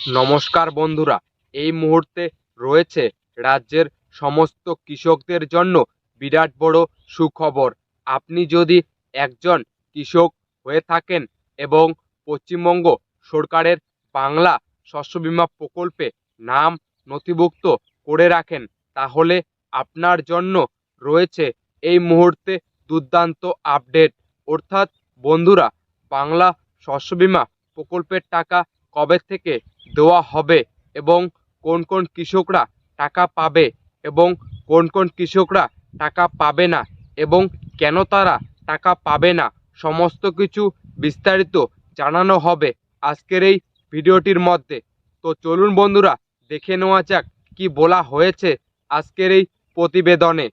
নমস্কার বন্ধুরা, এই মুহূর্তে রয়েছে রাজ্যের সমস্ত কৃষকদের জন্য বিরাট বড় সুখবর। আপনি যদি একজন কৃষক হয়ে থাকেন এবং পশ্চিমবঙ্গ সরকারের বাংলা শস্য বিমা প্রকল্পে নাম নথিভুক্ত করে রাখেন, তাহলে আপনার জন্য রয়েছে এই মুহূর্তে দুর্দান্ত আপডেট। অর্থাৎ বন্ধুরা, বাংলা শস্য বিমা প্রকল্পের টাকা কবে থেকে দেওয়া হবে এবং কোন কোন কৃষকরা টাকা পাবে এবং কোন কোন কৃষকরা টাকা পাবে না এবং কেন তারা টাকা পাবে না, সমস্ত কিছু বিস্তারিত জানানো হবে আজকের এই ভিডিওটির মধ্যে। তো চলুন বন্ধুরা, দেখে নেওয়া যাক কি বলা হয়েছে আজকের এই প্রতিবেদনে।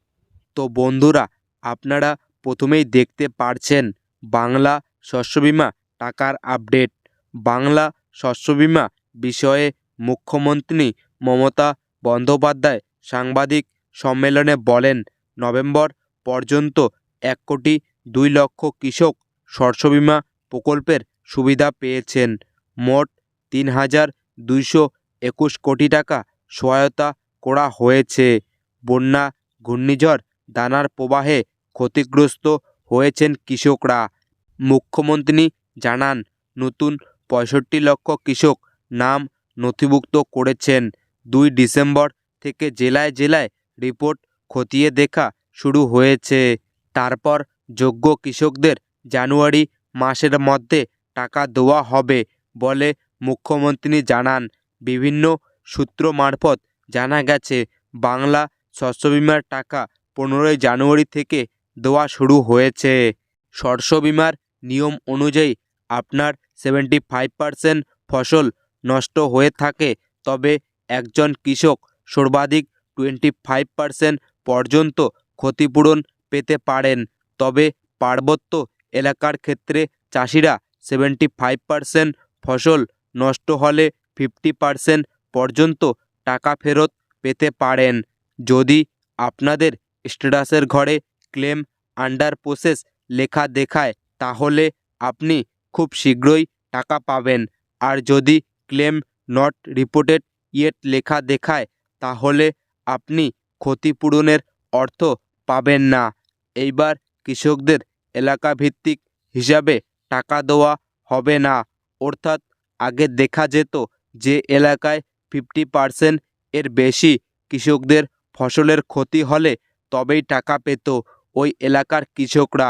তো বন্ধুরা, আপনারা প্রথমেই দেখতে পারছেন বাংলা শস্য বীমা টাকার আপডেট। বাংলা শস্য বীমা বিষয়ে মুখ্যমন্ত্রী মমতা বন্দ্যোপাধ্যায় সাংবাদিক সম্মেলনে বলেন, নভেম্বর পর্যন্ত এক কোটি দুই লক্ষ কৃষক শস্য বীমা প্রকল্পের সুবিধা পেয়েছেন। মোট তিন হাজার দুইশো একুশ কোটি টাকা সহায়তা করা হয়েছে। বন্যা, ঘূর্ণিঝড়, দানার প্রবাহে ক্ষতিগ্রস্ত হয়েছেন কৃষকরা। মুখ্যমন্ত্রী জানান, নতুন পঁয়ষট্টি লক্ষ কৃষক নাম নথিভুক্ত করেছেন। দুই ডিসেম্বর থেকে জেলায় জেলায় রিপোর্ট খতিয়ে দেখা শুরু হয়েছে। তারপর যোগ্য কৃষকদের জানুয়ারি মাসের মধ্যে টাকা দেওয়া হবে বলে মুখ্যমন্ত্রী জানান। বিভিন্ন সূত্র মারফত জানা গেছে, বাংলা শস্য বিমার টাকা পনেরোই জানুয়ারি থেকে দেওয়া শুরু হয়েছে। শস্য বিমার নিয়ম অনুযায়ী আপনার সেভেন্টি ফাইভ পারসেন্ট ফসল নষ্ট হয়ে থাকে। তবে একজন কৃষক সর্বাধিক টোয়েন্টি ফাইভ পারসেন্ট পর্যন্ত ক্ষতিপূরণ পেতে পারেন। তবে পার্বত্য এলাকার ক্ষেত্রে চাষিরা সেভেন্টি ফাইভ পারসেন্ট ফসল নষ্ট হলে ফিফটি পারসেন্ট পর্যন্ত টাকা ফেরত পেতে পারেন। যদি আপনাদের স্ট্যাটাসের ঘরে ক্লেম আন্ডার প্রসেস লেখা দেখায়, তাহলে আপনি খুব শীঘ্রই টাকা পাবেন। আর যদি ক্লেম নট রিপোর্টেড ইয়েট লেখা দেখায়, তাহলে আপনি ক্ষতিপূরণের অর্থ পাবেন না। এইবার কৃষকদের এলাকা ভিত্তিক হিসাবে টাকা দেওয়া হবে না। অর্থাৎ আগে দেখা যেত যে এলাকায় ফিফটি পার্সেন্ট এর বেশি কৃষকদের ফসলের ক্ষতি হলে তবেই টাকা পেত ওই এলাকার কৃষকরা।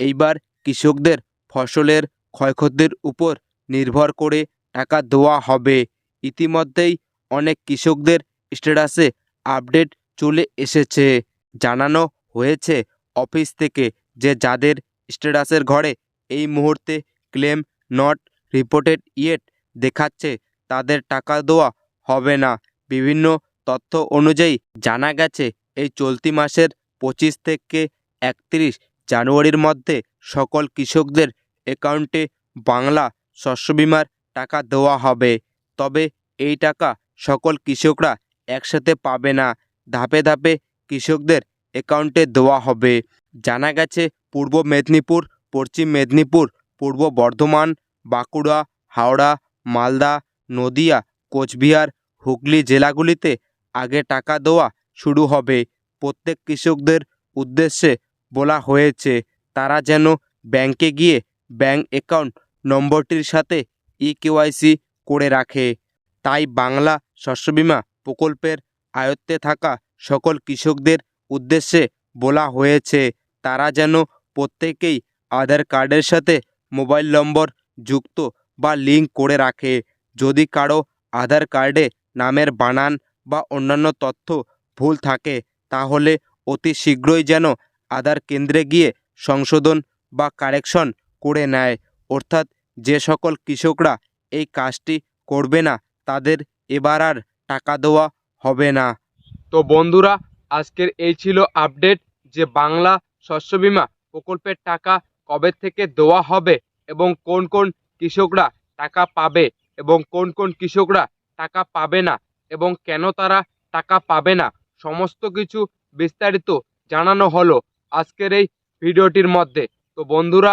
এইবার কৃষকদের ফসলের ক্ষয়ক্ষতির উপর নির্ভর করে টাকা দেওয়া হবে। ইতিমধ্যেই অনেক কৃষকদের স্ট্যাটাসে আপডেট চলে এসেছে। জানানো হয়েছে অফিস থেকে যে যাদের স্ট্যাটাসের ঘরে এই মুহূর্তে ক্লেম নট রিপোর্টেড ইয়েট দেখাচ্ছে, তাদের টাকা দেওয়া হবে না। বিভিন্ন তথ্য অনুযায়ী জানা গেছে, এই চলতি মাসের পঁচিশ থেকে একত্রিশ জানুয়ারির মধ্যে সকল কৃষকদের অ্যাকাউন্টে বাংলা শস্য বিমার টাকা দেওয়া হবে। তবে এই টাকা সকল কৃষকরা একসাথে পাবে না। ধাপে ধাপে কৃষকদের অ্যাকাউন্টে দেওয়া হবে। জানা গেছে, পূর্ব মেদিনীপুর, পশ্চিম মেদিনীপুর, পূর্ব বর্ধমান, বাঁকুড়া, হাওড়া, মালদা, নদিয়া, কোচবিহার, হুগলি জেলাগুলিতে আগে টাকা দেওয়া শুরু হবে। প্রত্যেক কৃষকদের উদ্দেশ্যে বলা হয়েছে, তারা যেন ব্যাংকে গিয়ে ব্যাংক অ্যাকাউন্ট নম্বরটির সাথে ই কেওয়াইসি করে রাখে। তাই বাংলা শস্য বীমা প্রকল্পের আয়ত্তে থাকা সকল কৃষকদের উদ্দেশ্যে বলা হয়েছে, তারা যেন প্রত্যেকেই আধার কার্ডের সাথে মোবাইল নম্বর যুক্ত বা লিঙ্ক করে রাখে। যদি কারও আধার কার্ডে নামের বানান বা অন্যান্য তথ্য ভুল থাকে, তাহলে অতি শীঘ্রই যেন আধার কেন্দ্রে গিয়ে সংশোধন বা কারেকশন করে নেয়। অর্থাৎ যে সকল কৃষকরা এই কাজটি করবে না, তাদের এবার আর টাকা দেওয়া হবে না। তো বন্ধুরা, আজকের এই ছিল আপডেট যে বাংলা শস্য বীমা প্রকল্পের টাকা কবে থেকে দেওয়া হবে এবং কোন কোন কৃষকরা টাকা পাবে এবং কোন কোন কৃষকরা টাকা পাবে না এবং কেন তারা টাকা পাবে না, সমস্ত কিছু বিস্তারিত জানানো হলো আজকের এই ভিডিওটির মধ্যে। তো বন্ধুরা